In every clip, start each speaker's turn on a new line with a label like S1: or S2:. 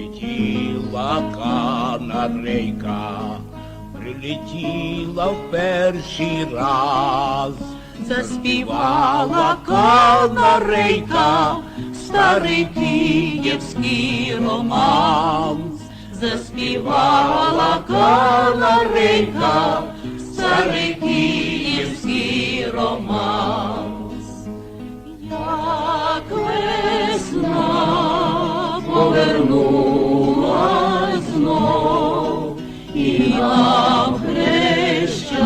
S1: Прилетіла канарейка, прилетіла в перший раз.
S2: Заспівала канарейка, старий київський романс. Заспівала канарейка, старий київський романс. Як весна повернулась і нам хрещатик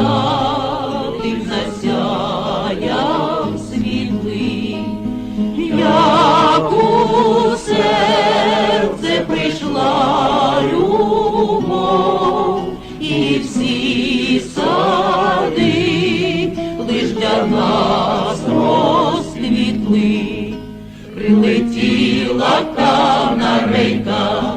S2: засяяв світлий, як у серце прийшла любов, і всі сади лиш для нас розквітли. Прилетіла канарейка,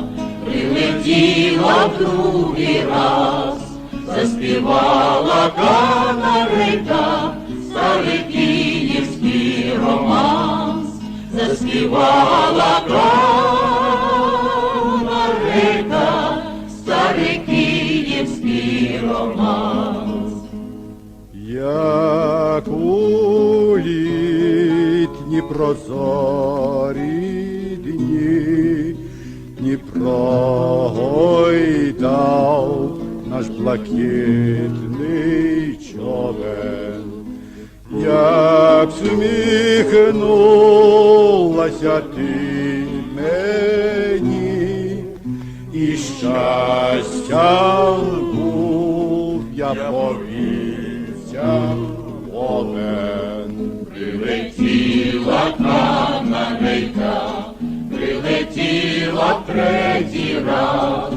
S2: прилетіла в другий раз, заспівала канарейка, старий київський романс, заспівала канарейка, старий київський романс.
S3: Як у літні прозорі дні Дніпро наш блакитний човен, як сміхнулася ти мені, і щастя був я повівся повен.
S2: Прилетіла канарейка, прилетіла третій раз,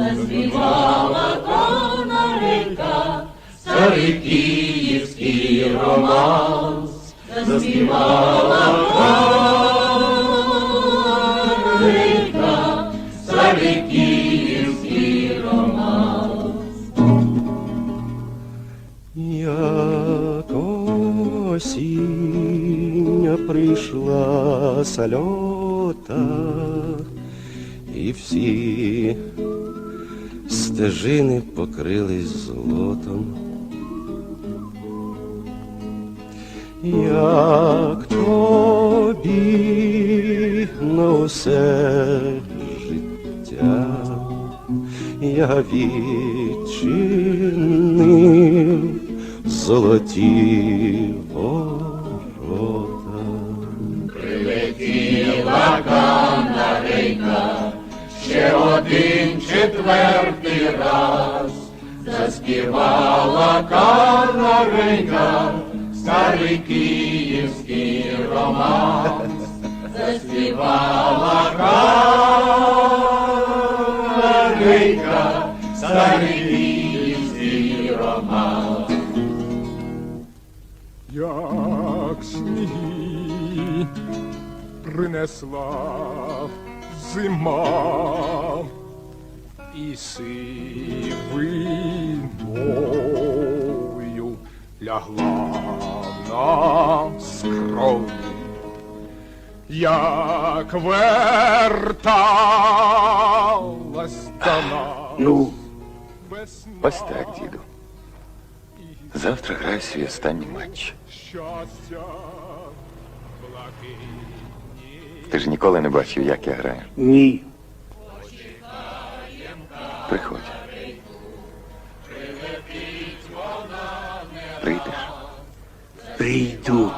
S2: заспівала канарейка, старий київський романс, заспівала канарейка, старий київський романс.
S4: Як осіння прийшла сальота, і всі стежини покрились золотом. Як тобі на усе життя я відчинив золоті ворота.
S2: Один четвертий раз, заспівала канарейка, старий київський романс, заспівала канарейка, старий київський романс.
S5: як сніги принесла зима і сивиною лягла на скроні, як верталась до нас.
S6: Ну,
S5: весна
S6: ось так, діду. Завтра граю свій останній матч.
S5: щастя, блакитні.
S6: Ти ж ніколи не бачив, як я граю.
S1: Ні.
S6: Приходь. Прийдеш?
S1: Прийду.